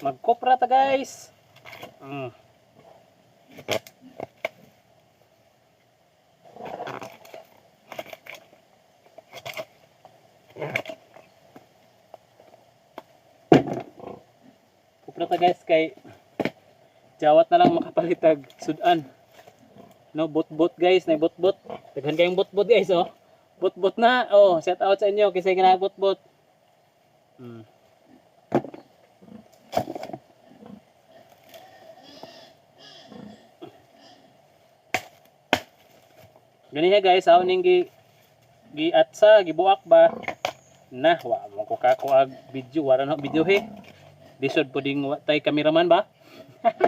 Magkopra ta guys. Mm. Kopra ta guys kay Jawat na lang makapalitag sudan. No, bot-bot guys, na bot-bot. Daghan kayong bot-bot guys, oh. Bot-bot na. Oh, shout out sa inyo kasi ginabot-bot. Hmm. Ganiya guys, ako ning gi gi atsa, gibuak ba? Na, wa mo ko ka ko ag video, wala na video he. Lisod po ding tay kameraman ba?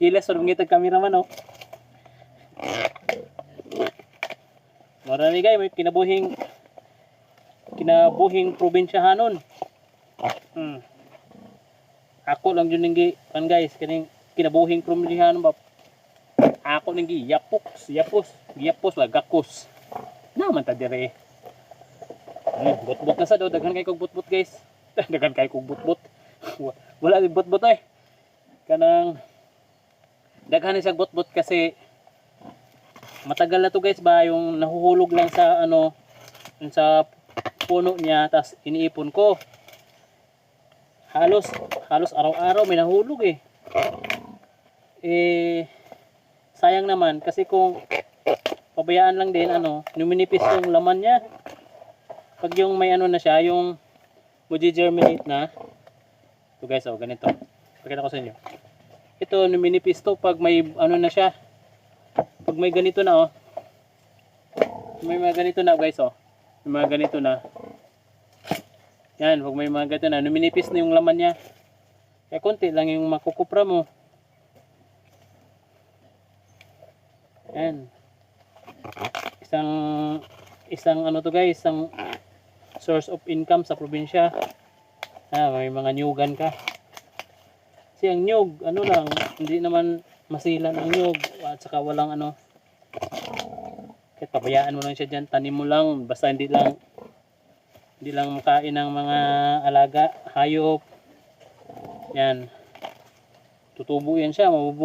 Hilas or ngitag kameraman oh. Marami guys, may kinabuhing kinabuhing probinsyahanon. Hmm. Ako lang yun gi, kan guys, kaning kinabuhing probinsyahanon ba? Ako nang gi yapok, yapos, yapos wa gakos. Naman ta dire. Hmm, bot-bot na sa do, daghan kay kog bot-bot guys. daghan kay kog bot-bot. Wa- Wala di bot-bot ay. Kanang daghan sa bot-bot kasi matagal na to guys ba yung nahuhulog lang sa ano sa puno niya tas iniipon ko halos halos araw-araw may nahulog eh eh sayang naman kasi kung pabayaan lang din ano numinipis yung laman niya. Pag yung may ano na siya yung germinate na. Ito guys oh ganito. Pakita ko sa inyo. Ito numinipis to pag may ano na siya. Pag may ganito na oh. May mga ganito na guys oh. May mga ganito na. Yan pag may mga ganito na numinipis na yung laman niya. Kaya konti lang yung makukupra mo yan isang isang ano to guys isang source of income sa probinsya. Ah, may mga nyugan ka. Kasi ang nyug ano lang hindi naman masilan ang nyug at saka walang ano. Kahit pabayaan mo lang siya dyan tanim mo lang basta hindi lang hindi lang makain ng mga alaga hayop. Yan. Tutubo yan siya mabubuhay